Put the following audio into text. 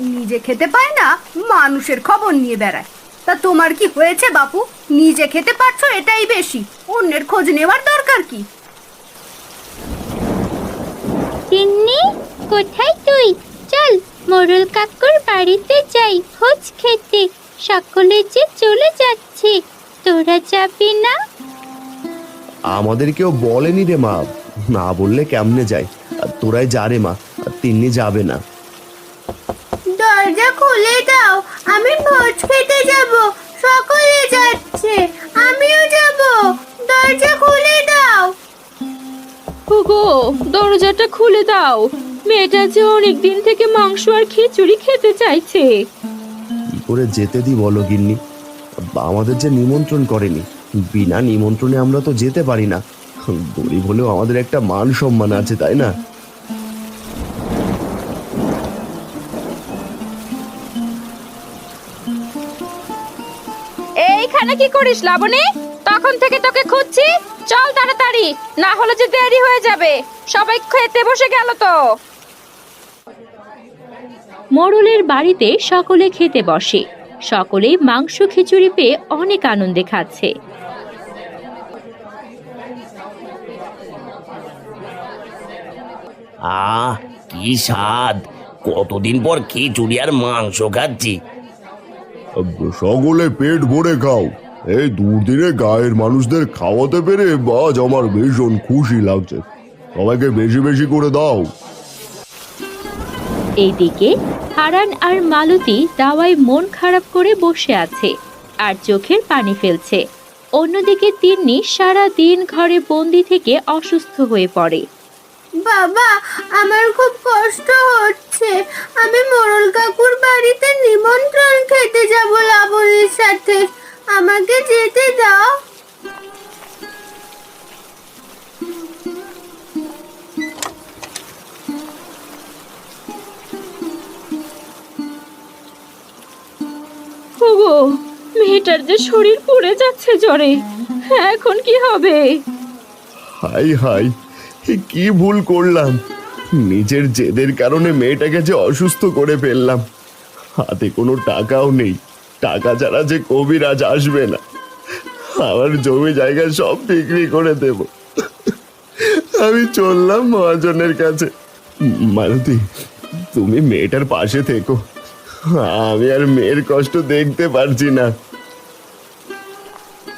নিজে খেতে পায় না মানুষের খবর নিয়ে বেড়ায়। তা তোমার কি হয়েছে বাপু? নিজে খেতে পারছ এটাই বেশি। অন্যের খোঁজ নেওয়ার দরকার কি? তিন্নি কোথায় তুই? চল মোরল কাকুর বাড়িতে যাই ভোজ খেতে। সকলে যে চলে যাচ্ছে তোরা যাবি না? আমাদের কেউ বলেনি রে মা না বললে কেমনে যায়? আর তোরাই যা রে মা আর তিন্নি যাবে না। খুলে দাও আমি ভোজ খেতে যাব। সকলে যাচ্ছে আমিও যাব। দরজা খুলে দাও। ওগো দরজাটা খুলে দাও। মেয়েটা যে অনেক দিন থেকে মাংস আর খিচুড়ি খেতে চাইছে। কি করে যেতে দি বলো গিন্নি? আমাদের যে নিমন্ত্রণ করেনি বিনা নিমন্ত্রণে আমরা তো যেতে পারি না। গরিব হলেও আমাদের একটা মান সম্মান আছে তাই না? এইখানে কি করিস লাবণী? তখন থেকে তোকে খুঁজছি। চল তাড়াতাড়ি না হলে যে দেরি হয়ে যাবে। সবাই খেতে বসে গেল তো। মোড়লের বাড়িতে সকলে খেতে বসে। সকলেই মাংস খিচুড়ি পেয়ে অনেক আনন্দে খাচ্ছে। আহ কি স্বাদ। কতদিন পর খিচুড়ি আর মাংস খাচ্ছি। সকলে পেট ভরে খাও। এই দুর্দিনে গায়ের মানুষদের খাওয়াতে পেরে বাজ আমার ভীষণ খুশি লাগছে। সবাইকে বেশি বেশি করে দাও। এইদিকে হারান আর মালতী দাওয়ায় মন খারাপ করে বসে আছে আর চোখের পানি ফেলছে। অন্যদিকে তিন্নি সারা দিন ঘরে বন্দি থেকে অসুস্থ হয়ে পড়ে। বাবা আমার খুব কষ্ট হচ্ছে। আমি মোরল কাকুর বাড়িতে নিমন্ত্রণ খেতে যাব। সাথে আমাকে যেতে দাও। ওগো মেয়েটার যে শরীর পুড়ে যাচ্ছে জ্বরে এখন কি হবে? হাই হাই কি ভুল করলাম? নিজের জেদের কারণে মেয়েটাকে যে অসুস্থ করে ফেললাম হাতে কোনো টাকাও নেই। টাকা ছাড়া যে কবিরাজ আসবে না। আমার জমি জায়গা সব বিক্রি করে দেব। আমি চললাম মহাজনের কাছে। মালতী তুমি মেয়েটার পাশে থেকো। আমি আর মেয়ের কষ্ট দেখতে পারছি না।